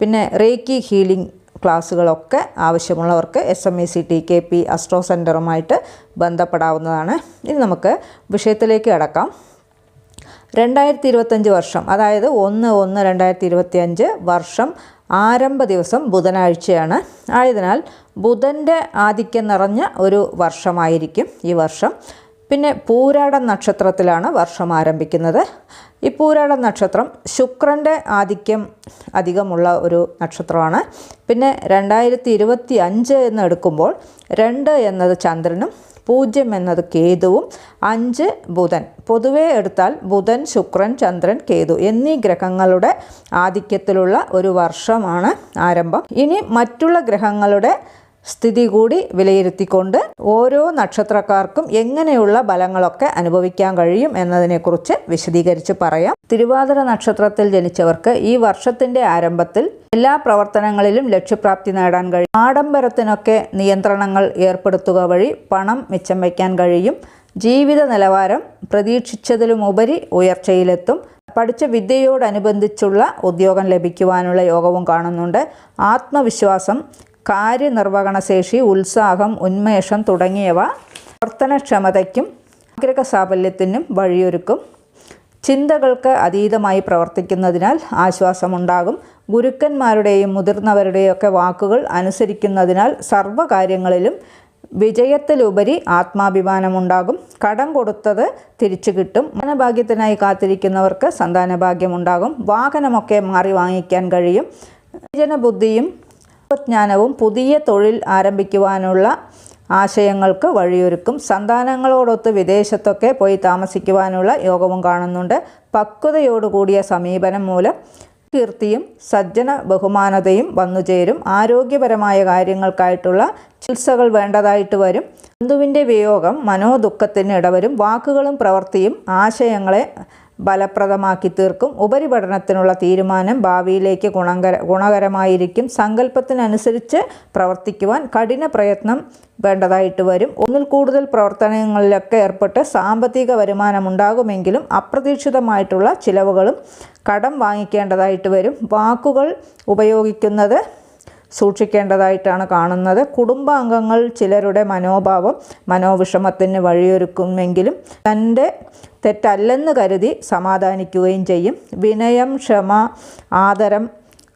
പിന്നെ reiki healing ക്ലാസ്സുകളൊക്കെ ആവശ്യമുള്ളവർക്ക് S M E C T K P astro സെന്ററുമായിട്ട് ബന്ധപ്പെടാവുന്നതാണ്. ഇനി നമുക്ക് വിഷയത്തിലേക്ക് കടക്കാം. രണ്ടായിരത്തി ഇരുപത്തഞ്ച് വർഷം അതായത് ഒന്ന് ഒന്ന് രണ്ടായിരത്തി ഇരുപത്തി അഞ്ച് വർഷം ആരംഭ ദിവസം ബുധനാഴ്ചയാണ്. ആയതിനാൽ ബുധന്റെ ആധിക്യം നിറഞ്ഞ ഒരു വർഷമായിരിക്കും ഈ വർഷം. പിന്നെ പൂരാട നക്ഷത്രത്തിലാണ് വർഷം ആരംഭിക്കുന്നത്. ഈ പൂരാട നക്ഷത്രം ശുക്രന്റെ ആധിക്യം അധികമുള്ള ഒരു നക്ഷത്രമാണ്. പിന്നെ രണ്ടായിരത്തി ഇരുപത്തി അഞ്ച് എന്ന് എടുക്കുമ്പോൾ രണ്ട് എന്നത് ചന്ദ്രനും പൂജ്യം എന്നത് കേതുവും അഞ്ച് ബുധൻ. പൊതുവെ എടുത്താൽ ബുധൻ ശുക്രൻ ചന്ദ്രൻ കേതു എന്നീ ഗ്രഹങ്ങളുടെ ആധിക്യത്തിലുള്ള ഒരു വർഷമാണ് ആരംഭം. ഇനി മറ്റുള്ള ഗ്രഹങ്ങളുടെ സ്ഥിതി കൂടി വിലയിരുത്തിക്കൊണ്ട് ഓരോ നക്ഷത്രക്കാർക്കും എങ്ങനെയുള്ള ഫലങ്ങളൊക്കെ അനുഭവിക്കാൻ കഴിയും എന്നതിനെക്കുറിച്ച് വിശദീകരിച്ച് പറയാം. തിരുവാതിര നക്ഷത്രത്തിൽ ജനിച്ചവർക്ക് ഈ വർഷത്തിന്റെ ആരംഭത്തിൽ എല്ലാ പ്രവർത്തനങ്ങളിലും ലക്ഷ്യപ്രാപ്തി നേടാൻ കഴിയും. ആഡംബരത്തിനൊക്കെ നിയന്ത്രണങ്ങൾ ഏർപ്പെടുത്തുക വഴി പണം മിച്ചം വയ്ക്കാൻ കഴിയും. ജീവിത നിലവാരം പ്രതീക്ഷിച്ചതിലുമുപരി ഉയർച്ചയിലെത്തും. പഠിച്ച വിദ്യയോടനുബന്ധിച്ചുള്ള ഉദ്യോഗം ലഭിക്കുവാനുള്ള യോഗവും കാണുന്നുണ്ട്. ആത്മവിശ്വാസം കാര്യനിർവഹണശേഷി ഉത്സാഹം ഉന്മേഷം തുടങ്ങിയവ പ്രവർത്തനക്ഷമതയ്ക്കും ആഗ്രഹ സാഫല്യത്തിനും വഴിയൊരുക്കും. ചിന്തകൾക്ക് അതീതമായി പ്രവർത്തിക്കുന്നതിനാൽ ആശ്വാസമുണ്ടാകും. ഗുരുക്കന്മാരുടെയും മുതിർന്നവരുടെയും ഒക്കെ വാക്കുകൾ അനുസരിക്കുന്നതിനാൽ സർവകാര്യങ്ങളിലും വിജയത്തിലുപരി ആത്മാഭിമാനമുണ്ടാകും. കടം കൊടുത്തത് തിരിച്ചു കിട്ടും. മനഭാഗ്യത്തിനായി കാത്തിരിക്കുന്നവർക്ക് സന്താനഭാഗ്യമുണ്ടാകും. വാഹനമൊക്കെ മാറി വാങ്ങിക്കാൻ കഴിയും. ജനബുദ്ധിയും ജ്ഞാനവും പുതിയ തൊഴിൽ ആരംഭിക്കുവാനുള്ള ആശയങ്ങൾക്ക് വഴിയൊരുക്കും. സന്താനങ്ങളോടൊത്ത് വിദേശത്തൊക്കെ പോയി താമസിക്കുവാനുള്ള യോഗവും കാണുന്നുണ്ട്. പക്വതയോടുകൂടിയ സമീപനം മൂലം കീർത്തിയും സജ്ജന ബഹുമാനതയും വന്നുചേരും ആരോഗ്യപരമായ കാര്യങ്ങൾക്കായിട്ടുള്ള ചികിത്സകൾ വേണ്ടതായിട്ട് വരും. ബന്ധുവിന്റെ വിയോഗം മനോദുഃഖത്തിന് ഇടവരും. വാക്കുകളും പ്രവൃത്തിയും ആശയങ്ങളെ ഫലപ്രദമാക്കി തീർക്കും ഉപരിപഠനത്തിനുള്ള തീരുമാനം ഭാവിയിലേക്ക് ഗുണകര ഗുണകരമായിരിക്കും. സങ്കല്പത്തിനനുസരിച്ച് പ്രവർത്തിക്കുവാൻ കഠിന പ്രയത്നം വേണ്ടതായിട്ട് വരും. ഒന്നിൽ കൂടുതൽ പ്രവർത്തനങ്ങളിലൊക്കെ ഏർപ്പെട്ട് സാമ്പത്തിക വരുമാനം ഉണ്ടാകുമെങ്കിലും അപ്രതീക്ഷിതമായിട്ടുള്ള ചിലവുകളും കടം വാങ്ങിക്കേണ്ടതായിട്ട് വരും. വാക്കുകൾ ഉപയോഗിക്കുന്നത് സൂക്ഷിക്കേണ്ടതായിട്ടാണ് കാണുന്നത്. കുടുംബാംഗങ്ങൾ ചിലരുടെ മനോഭാവം മനോവിഷമത്തിന് വഴിയൊരുക്കുമെങ്കിലും തന്റെ തെറ്റല്ലെന്ന് കരുതി സമാധാനിക്കുകയും ചെയ്യും. വിനയം ക്ഷമ ആദരം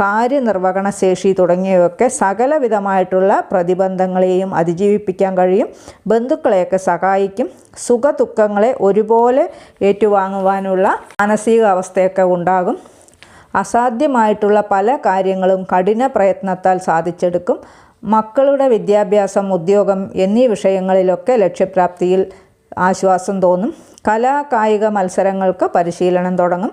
കാര്യനിർവഹണശേഷി തുടങ്ങിയവയൊക്കെ സകലവിധമായിട്ടുള്ള പ്രതിബന്ധങ്ങളെയും അതിജീവിപ്പിക്കാൻ കഴിയും. ബന്ധുക്കളെയൊക്കെ സഹായിക്കും. സുഖ ദുഃഖങ്ങളെ ഒരുപോലെ ഏറ്റുവാങ്ങുവാനുള്ള മാനസികാവസ്ഥയൊക്കെ ഉണ്ടാകും. അസാധ്യമായിട്ടുള്ള പല കാര്യങ്ങളും കഠിന പ്രയത്നത്താൽ സാധിച്ചെടുക്കും. മക്കളുടെ വിദ്യാഭ്യാസം ഉദ്യോഗം എന്നീ വിഷയങ്ങളിലൊക്കെ ലക്ഷ്യപ്രാപ്തിയിൽ ആശ്വാസം തോന്നും. കലാ കായിക മത്സരങ്ങൾക്ക് പരിശീലനം തുടങ്ങും.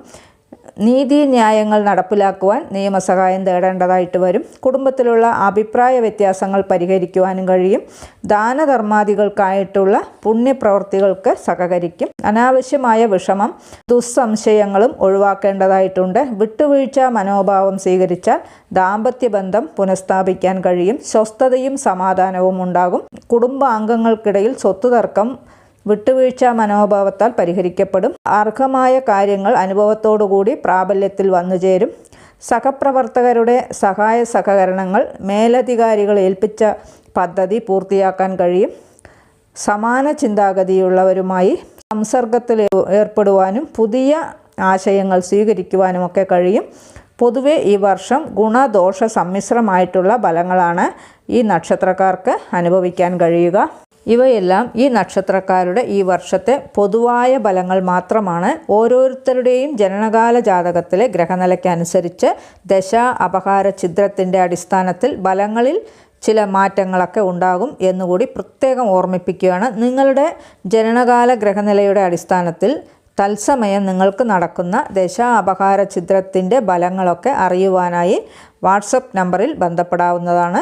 നീതി ന്യായങ്ങൾ നടപ്പിലാക്കുവാൻ നിയമസഹായം തേടേണ്ടതായിട്ട് വരും. കുടുംബത്തിലുള്ള അഭിപ്രായ വ്യത്യാസങ്ങൾ പരിഹരിക്കുവാനും കഴിയും. ദാനധർമാദികൾക്കായിട്ടുള്ള പുണ്യപ്രവർത്തികൾക്ക് സഹകരിക്കും. അനാവശ്യമായ വിഷമം ദുസ്സംശയങ്ങളും ഒഴിവാക്കേണ്ടതായിട്ടുണ്ട്. വിട്ടുവീഴ്ച മനോഭാവം സ്വീകരിച്ചാൽ ദാമ്പത്യബന്ധം പുനഃസ്ഥാപിക്കാൻ കഴിയും. സ്വസ്ഥതയും സമാധാനവും ഉണ്ടാകും. കുടുംബാംഗങ്ങൾക്കിടയിൽ സ്വത്ത് തർക്കം വിട്ടുവീഴ്ച മനോഭാവത്താൽ പരിഹരിക്കപ്പെടും. അർഹമായ കാര്യങ്ങൾ അനുഭവത്തോടുകൂടി പ്രാബല്യത്തിൽ വന്നുചേരും സഹപ്രവർത്തകരുടെ സഹായ സഹകരണങ്ങൾ മേലധികാരികൾ ഏൽപ്പിച്ച പദ്ധതി പൂർത്തിയാക്കാൻ കഴിയും. സമാന ചിന്താഗതിയുള്ളവരുമായി സംസർഗത്തിൽ ഏർപ്പെടുവാനും പുതിയ ആശയങ്ങൾ സ്വീകരിക്കുവാനുമൊക്കെ കഴിയും. പൊതുവെ ഈ വർഷം ഗുണദോഷ സമ്മിശ്രമായിട്ടുള്ള ഫലങ്ങളാണ് ഈ നക്ഷത്രക്കാർക്ക് അനുഭവിക്കാൻ കഴിയുക. ഇവയെല്ലാം ഈ നക്ഷത്രക്കാരുടെ ഈ വർഷത്തെ പൊതുവായ ഫലങ്ങൾ മാത്രമാണ്. ഓരോരുത്തരുടെയും ജനനകാല ജാതകത്തിലെ ഗ്രഹനിലയ്ക്കനുസരിച്ച് ദശ അപഹാര ഛിദ്രത്തിന്റെ അടിസ്ഥാനത്തിൽ ഫലങ്ങളിൽ ചില മാറ്റങ്ങളൊക്കെ ഉണ്ടാകും എന്നുകൂടി പ്രത്യേകം ഓർമ്മിപ്പിക്കുകയാണ്. നിങ്ങളുടെ ജനനകാല ഗ്രഹനിലയുടെ അടിസ്ഥാനത്തിൽ തത്സമയം നിങ്ങൾക്ക് നടക്കുന്ന ദശ അപഹാര ഛിദ്രത്തിന്റെ ഫലങ്ങളൊക്കെ അറിയുവാനായി വാട്സപ്പ് നമ്പറിൽ ബന്ധപ്പെടാവുന്നതാണ്.